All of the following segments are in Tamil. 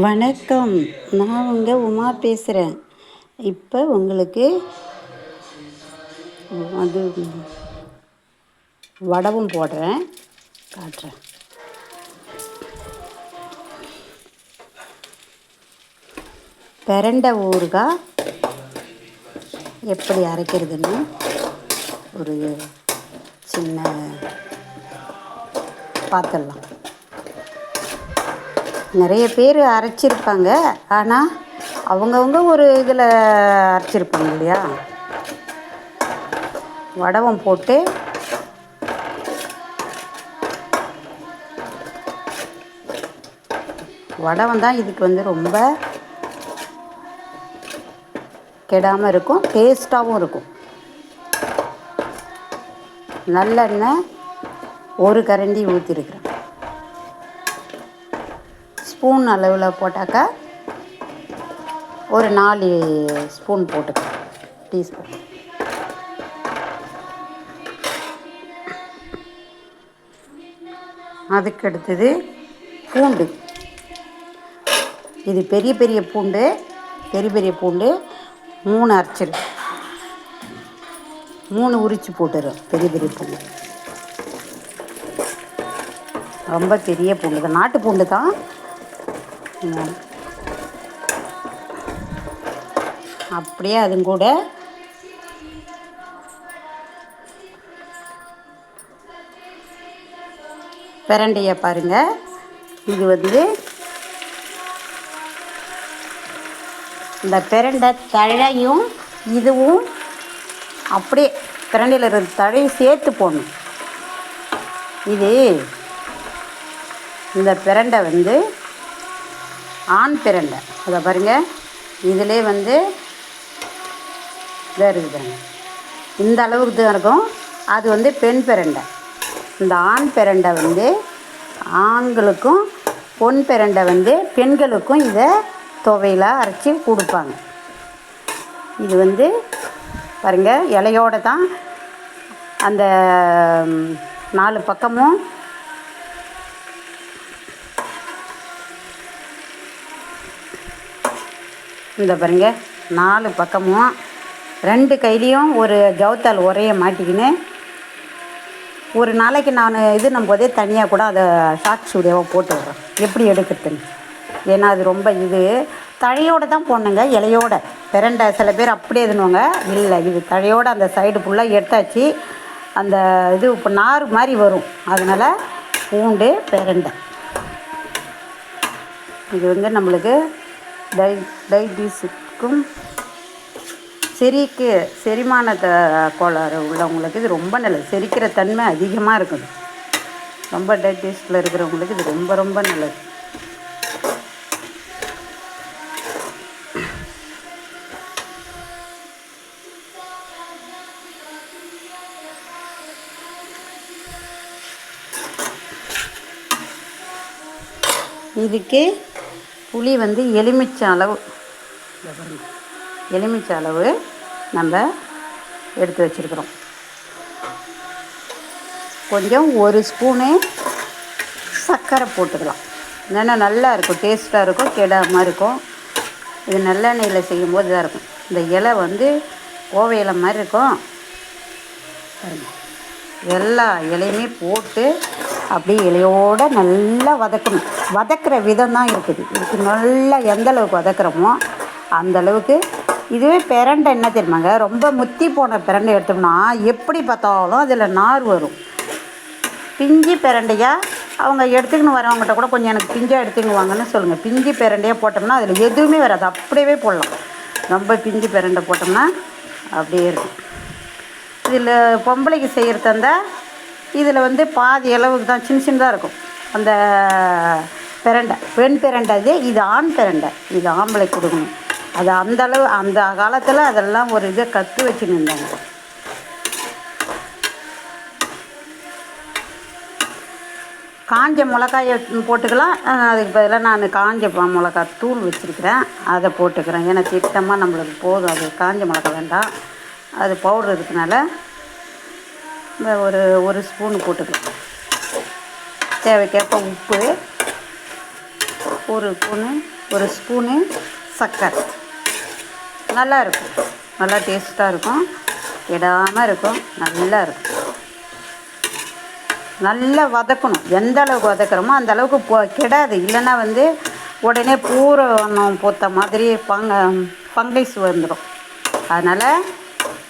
வணக்கம். நான் உங்கள் உமா பேசுகிறேன் இப்போ உங்களுக்கு அது வடவும் போடுறேன். காட்டுறேன். பிரண்டை ஊறுகாய் எப்படி அரைக்கிறதுன்னு ஒரு சின்ன பார்த்துடலாம் நிறைய பேர் அரைச்சிருப்பாங்க. ஆனால் அவங்கவுங்க ஒரு இதில் அரைச்சிருப்பாங்க இல்லையா? வடவம் போட்டு வடவம் தான் இதுக்கு வந்து ரொம்ப கெடாமல் இருக்கும் டேஸ்ட்டாகவும் இருக்கும். நல்லெண்ணெய் ஒரு கரண்டி ஊற்றிருக்கிறேன் ஸ்பூன் அளவில் போட்டாக்கா ஒரு நாலு ஸ்பூன் போட்டுக்கலாம் டீஸ்பூன். அதுக்கு அடுத்தது பூண்டு. இது பெரிய பெரிய பூண்டு பெரிய பெரிய பூண்டு மூணு அரைச்சிரு மூணு உரித்து போட்டுரும் பெரிய பெரிய பூண்டு. ரொம்ப பெரிய பூண்டு தான் நாட்டு பூண்டு தான். அப்படியே அதுங்கூட கூட பிரண்டையை பாருங்கள் இது வந்து இந்த பிரண்டை தழையும் இதுவும் அப்படியே பிரண்டையில் இருக்கிற தழையும் சேர்த்து போடணும். இது இந்த பிரண்டை வந்து ஆண் பிரண்டை. அதை பாருங்கள் இதிலே வந்து இதாக இருக்குதுங்க இந்த அளவுக்கு தான் இருக்கும். அது வந்து பெண் பிரண்டை. இந்த ஆண் பிரண்டை வந்து ஆண்களுக்கும் பொன் பிரண்டை வந்து பெண்களுக்கும் இதை துவையில் அரைச்சி கொடுப்பாங்க. இது வந்து பாருங்கள் இலையோட தான் அந்த நாலு பக்கமும் இந்த பாருங்க. நாலு பக்கமும் ரெண்டு கையிலையும் ஒரு ஜவுத்தால் உரைய மாட்டிக்கின்னு ஒரு நாளைக்கு நான் இது நம்ம போதே தனியாக கூட அதை ஷார்ட் வீடியோவாக போட்டு விட்றேன். எப்படி எடுக்கிறதுன்னு? ஏன்னா அது ரொம்ப இது. தழையோடு தான் போடணுங்க இலையோட. பெரண்டை சில பேர் அப்படியே இதுனுவாங்க இல்லை இது தழையோட அந்த சைடு ஃபுல்லாக எடுத்தாச்சு. அந்த இது இப்போ நார் மாதிரி வரும். அதனால் பூண்டு பெரண்டை. இது வந்து நம்மளுக்கு டை டைட்டிஸுக்கும் செரிக்கு செரிமானத்தை கோளாறு உள்ளவங்களுக்கு இது ரொம்ப நல்லது. செரிக்கிற தன்மை அதிகமாக இருக்குது. ரொம்ப டைஜஸ்டில் இருக்கிறவங்களுக்கு இது ரொம்ப ரொம்ப நல்லது. இதுக்கு புளி வந்து எலுமிச்சை அளவு. எலுமிச்சை அளவு நம்ம எடுத்து வச்சுருக்குறோம். கொஞ்சம் ஒரு ஸ்பூனு சர்க்கரை போட்டுக்கலாம். ஏன்னா நல்லா இருக்கும் டேஸ்ட்டாக இருக்கும் கெடாமல் இருக்கும். இது நல்லெண்ணெயில் செய்யும்போது தான் இருக்கும். இந்த இலை வந்து கோவை இலை மாதிரி இருக்கும். எல்லா இலையுமே போட்டு அப்படியே இலையோடு நல்லா வதக்கணும். வதக்கிற விதம் தான் இருக்குது. இதுக்கு நல்லா எந்த அளவுக்கு வதக்குறோமோ அந்தளவுக்கு இதுவே பிரண்டை என்ன தெரியுமாங்க? ரொம்ப முத்தி போன பிரண்டை எடுத்தோம்னா எப்படி பார்த்தாலும் அதில் நார் வரும். பிஞ்சி பிரண்டையாக அவங்க எடுத்துக்கின்னு வரவங்ககிட்ட கூட கொஞ்சம் எனக்கு பிஞ்சாக எடுத்துக்குவாங்கன்னு சொல்லுங்கள் பிஞ்சி பிரண்டையாக போட்டோம்னா அதில் எதுவுமே வராது. அப்படியே போடலாம். ரொம்ப பிஞ்சி பிரண்டை போட்டோம்னா அப்படியே இருக்கும். இதில் பொம்பளைக்கு செய்கிறது இருந்தால் இதில் வந்து பாதி அளவுக்கு தான் சின்ன சின்னதாக இருக்கும். அந்த பிரண்டை பெண் பிரண்டை இது இது ஆண் பிரண்டை. இது ஆம்பளை கொடுக்கணும். அது அந்த அளவு அந்த காலத்தில் அதெல்லாம் ஒரு இதை கற்று வச்சுன்னு இருந்தாங்க. காஞ்ச மிளகாயை போட்டுக்கலாம். அதுக்கு பதிலாக நான் காஞ்ச மிளகாய் மிளகா தூள் வச்சுருக்கிறேன். அதை போட்டுக்கிறேன். ஏன்னா திட்டமாக நம்மளுக்கு போதும். அது காஞ்ச மிளகா வேண்டாம். அது பவுடர் இருக்கனால இந்த ஒரு ஒரு ஸ்பூன் போட்டுக்கலாம் தேவைக்கேற்ப உப்பு ஒரு ஸ்பூனு ஒரு ஸ்பூனு சர்க்கரை நல்லா இருக்கும். நல்லா டேஸ்ட்டாக இருக்கும். இடாமல் இருக்கும். நல்லா இருக்கும். நல்லா வதக்கணும். எந்த அளவுக்கு வதக்குறோமோ அந்த அளவுக்கு போ கெடாது. இல்லைன்னா வந்து உடனே பூரணம் போத்த மாதிரி பங்க ஃபங்கைஸ் வந்துடும் அதனால்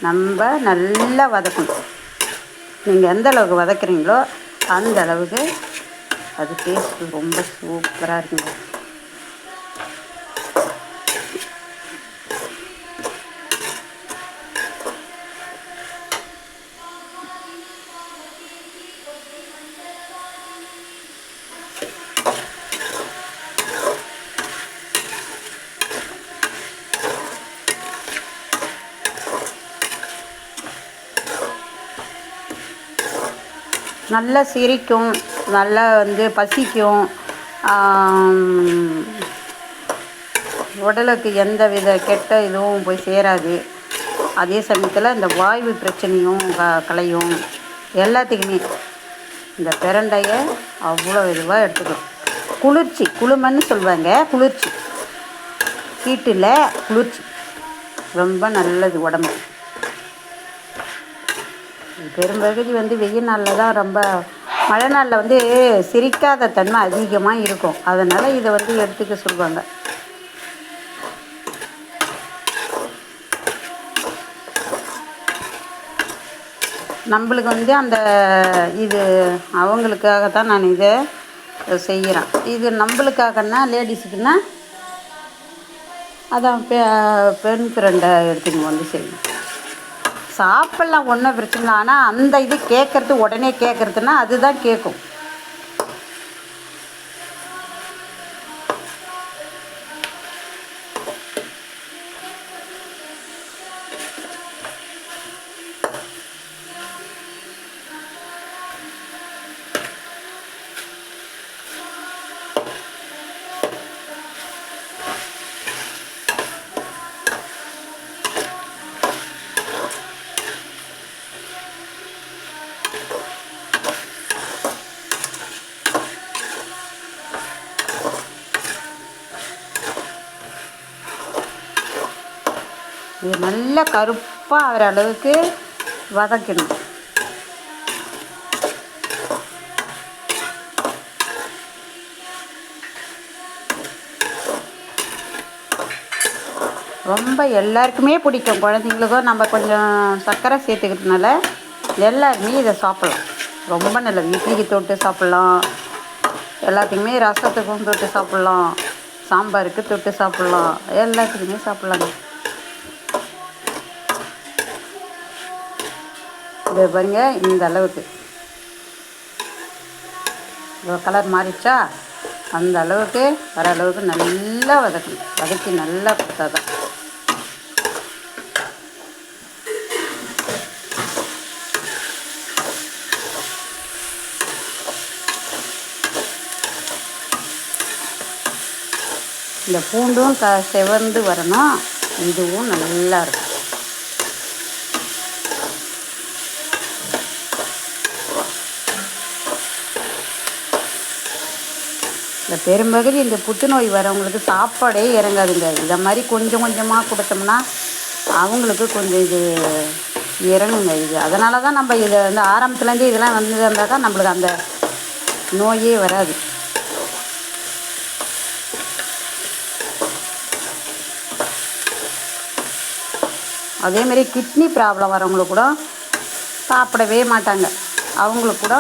நம்ம நல்லா வதக்கணும். நீங்கள் எந்த அளவுக்கு வதக்குறீங்களோ அந்த அளவுக்கு அது டேஸ்ட் ரொம்ப சூப்பராக இருக்குங்க. நல்லா சிரிக்கும் நல்லா வந்து பசிக்கும். உடலுக்கு எந்த வித கெட்ட இதுவும் போய் சேராது. அதே சமயத்தில் இந்த வாய்வு பிரச்சனையும் க கலையும் எல்லாத்துக்குமே. இந்த பிரண்டையை அவ்வளோ இதுவாக எடுத்துக்கணும் குளிர்ச்சி குளுமன்னு சொல்லுவாங்க குளிர்ச்சி. ஹீட்டில் குளிர்ச்சி. ரொம்ப நல்லது உடம்பு. பெரும்பகுதி வந்து வெயில் நாளில் தான் ரொம்ப மழை நாளில் வந்து சிரிக்காத தன்மை அதிகமாக இருக்கும். அதனால் இதை வந்து எடுத்துக்க சொல்லுவாங்க. நம்மளுக்கு வந்து அந்த இது அவங்களுக்காக தான் நான் இதை செய்கிறேன் இது நம்மளுக்காகன்னா லேடிஸுக்குன்னா அதான் பெ பெண் ஃப்ரெண்டை எடுத்துன்னு வந்து செய்யணும். சாப்பிட்லாம் ஒன்றும் பிரச்சனை இல்லை. ஆனால் அந்த இது கேட்குறது உடனே கேட்குறதுன்னா அதுதான் கேட்கும். இது நல்லா கருப்பாக ஆகிற அளவுக்கு வதக்கணும். ரொம்ப எல்லாருக்குமே பிடிக்கும். குழந்தைங்களுக்கும் நம்ம கொஞ்சம் சர்க்கரை சேர்த்துக்கிறதுனால எல்லாருமே இதை சாப்பிட்லாம். ரொம்ப நல்லது. இட்லிக்கு தொட்டு சாப்பிட்லாம். எல்லாத்துக்குமே ரசத்துக்கும் தொட்டு சாப்பிட்லாம். சாம்பாருக்கு தொட்டு சாப்பிட்லாம். எல்லாத்துக்குமே சாப்பிட்லாங்க. இது பாருங்க இந்த அளவுக்கு. கலர் மாறிச்சா அந்த அளவுக்கு வர அளவுக்கு நல்லா வதக்கணும். வதக்கி நல்லா கொடுத்தா தான் இந்த பூண்டும் க செவந்து வரணும். இதுவும் நல்லா இந்த பெரும்பகுதி இந்த புற்றுநோய் வரவங்களுக்கு சாப்பாடே இறங்காதுங்க. இதை மாதிரி கொஞ்சம் கொஞ்சமாக கொடுத்தோம்னா அவங்களுக்கு கொஞ்சம் இது இறங்குங்க இது. அதனால தான் நம்ம இதை வந்து ஆரம்பத்துலேருந்து இதெல்லாம் வந்து இருந்தால் தான் நம்மளுக்கு அந்த நோயே வராது. அதேமாரி கிட்னி ப்ராப்ளம் வரவங்களுக்கு கூட சாப்பிடவே மாட்டாங்க. அவங்களுக்கு கூட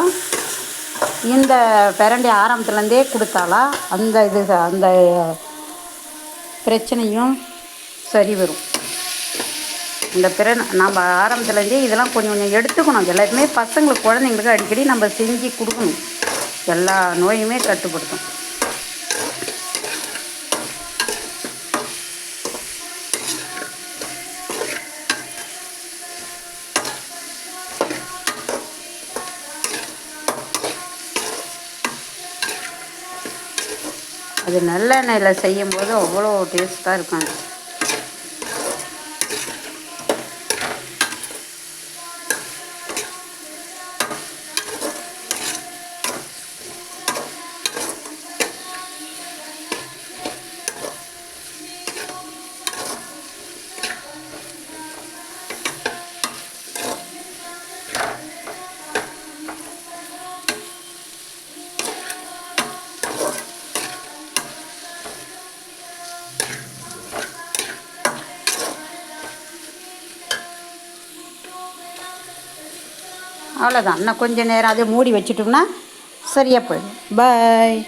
இந்த பிரண்டி ஆரம்பத்துலேருந்தே கொடுத்தாலா அந்த இது அந்த பிரச்சனையும் சரி வரும். இந்த பிற நம்ம ஆரம்பத்துலேருந்தே இதெல்லாம் கொஞ்சம் கொஞ்சம் எடுத்துக்கணும். எல்லாருமே பசங்களுக்கு குழந்தைங்களுக்கு அடிக்கடி நம்ம செஞ்சு கொடுக்கணும். எல்லா நோயுமே கட்டுப்படுத்தும். அது நல்லெண்ணெயில் செய்யும்போது அவ்வளோ டேஸ்ட்டாக இருக்கும் அவ்வளோதான் இன்னும் கொஞ்சம் நேரம் அதை மூடி வச்சுட்டோம்னா சரியாக போயிடும். பாய்